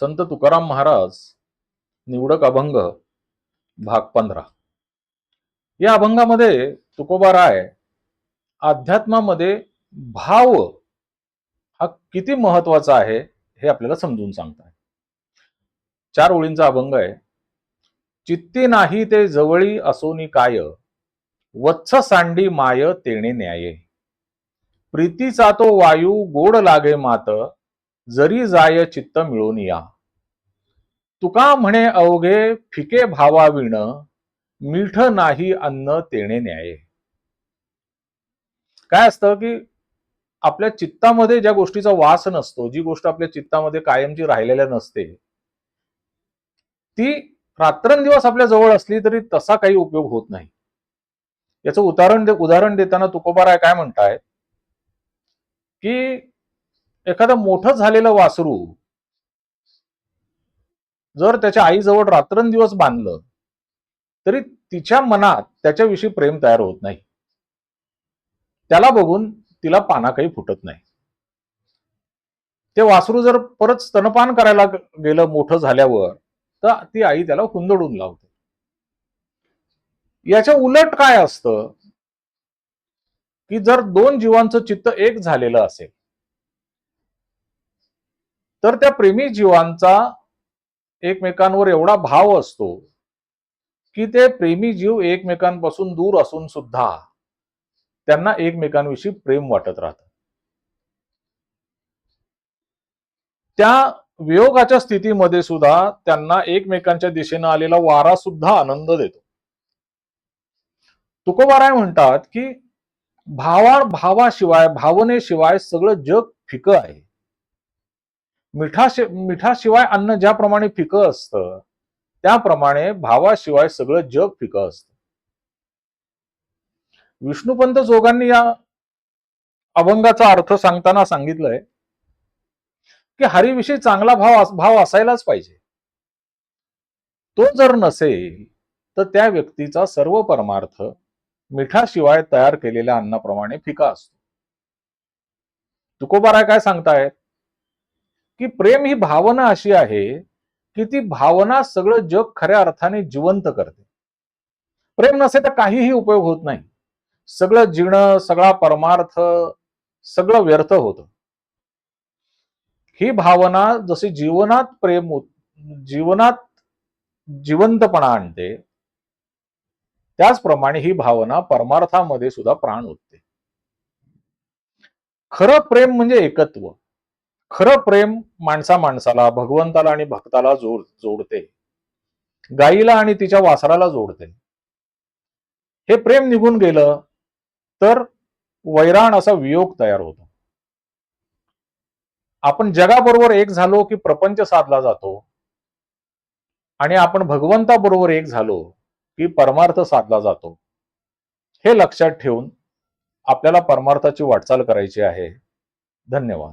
संत तुकाराम महाराज निवडक अभंग भाग पंधरा. या अभंगामध्ये तुकोबा राय अध्यात्मामध्ये भाव हा किती महत्त्वाचा आहे हे आपल्याला समजून सांगताय चार ओळींचा अभंग आहे. चित्ती नाही ते जवळी असोनी काय वत्स सांडी माय तेणे न्याये. प्रीतीचा तो वायू गोड लागे मात जरी जाय चित्त मिळून या. तुका म्हणे अवघे फिके भावाविण मीठ नाही अन्न तेणे न्याये. काय असतं की आपल्या चित्तामध्ये ज्या गोष्टीचा वास नसतो जी गोष्ट आपल्या चित्तामध्ये कायमची राहिलेल्या नसते ती रात्रंदिवस आपल्या जवळ असली तरी तसा काही उपयोग होत नाही. याचं उदाहरण दे- उदाहरण देताना तुकोबाराय काय म्हणतायत? की एखादं मोठं झालेलं वासरू जर त्याच्या आईजवळ रात्रंदिवस बांधलं तरी तिच्या मनात त्याच्याविषयी प्रेम तयार होत नाही. त्याला बघून तिला पाना काही फुटत नाही. ते वासरू जर परत स्तनपान करायला गेलं मोठं झाल्यावर तर ती आई त्याला हुंदडून लावते. याच्या उलट काय असतं? की जर दोन जीवांचं चित्त एक झालेलं असेल तर त्या प्रेमी जीवांचा एकमेकांवर एवढा भाव असतो की ते प्रेमी जीव एकमेकांपासून दूर असून सुद्धा त्यांना एकमेकांविषयी प्रेम वाटत राहत. त्या वियोगाच्या स्थितीमध्ये सुद्धा त्यांना एकमेकांच्या दिशेनं आलेला वारा सुद्धा आनंद देतो. तुकोबाराय म्हणतात की भावा भावाशिवाय भावनेशिवाय सगळं जग फिकं आहे. मिठाशि मिठाशिवाय अन्न ज्याप्रमाणे फिकं असतं त्याप्रमाणे भावाशिवाय सगळं जग फिकं असतं. विष्णुपंत जोगांनी या अभंगाचा अर्थ सांगताना सांगितलंय की हरीविषयी चांगला भाव भाव असायलाच पाहिजे. तो जर नसेल तर त्या व्यक्तीचा सर्व परमार्थ मिठाशिवाय तयार केलेल्या अन्नाप्रमाणे फिका असतो. तुकोबाराय काय सांगतायत? की प्रेम ही भावना अशी आहे की ती भावना सगळं जग खऱ्या अर्थाने जिवंत करते. प्रेम नसे तर काहीही उपयोग होत नाही. सगळं जिणं सगळा परमार्थ सगळं व्यर्थ होतं. ही भावना जशी जीवनात प्रेम जीवनात जिवंतपणा आणते त्याचप्रमाणे ही भावना परमार्थामध्ये सुद्धा प्राण उठते खरं प्रेम म्हणजे एकत्व. खरं प्रेम माणसा माणसाला भगवंताला आणि भक्ताला जोड जोडते. गाईला आणि तिच्या वासराला जोडते. हे प्रेम निघून गेलं तर वैराण असा वियोग तयार होतो. आपण जगाबरोबर एक झालो की प्रपंच साधला जातो. आणि आपण भगवंताबरोबर एक झालो की परमार्थ साधला जातो. हे लक्षात ठेवून आपल्याला परमार्थाची वाटचाल करायची आहे. धन्यवाद.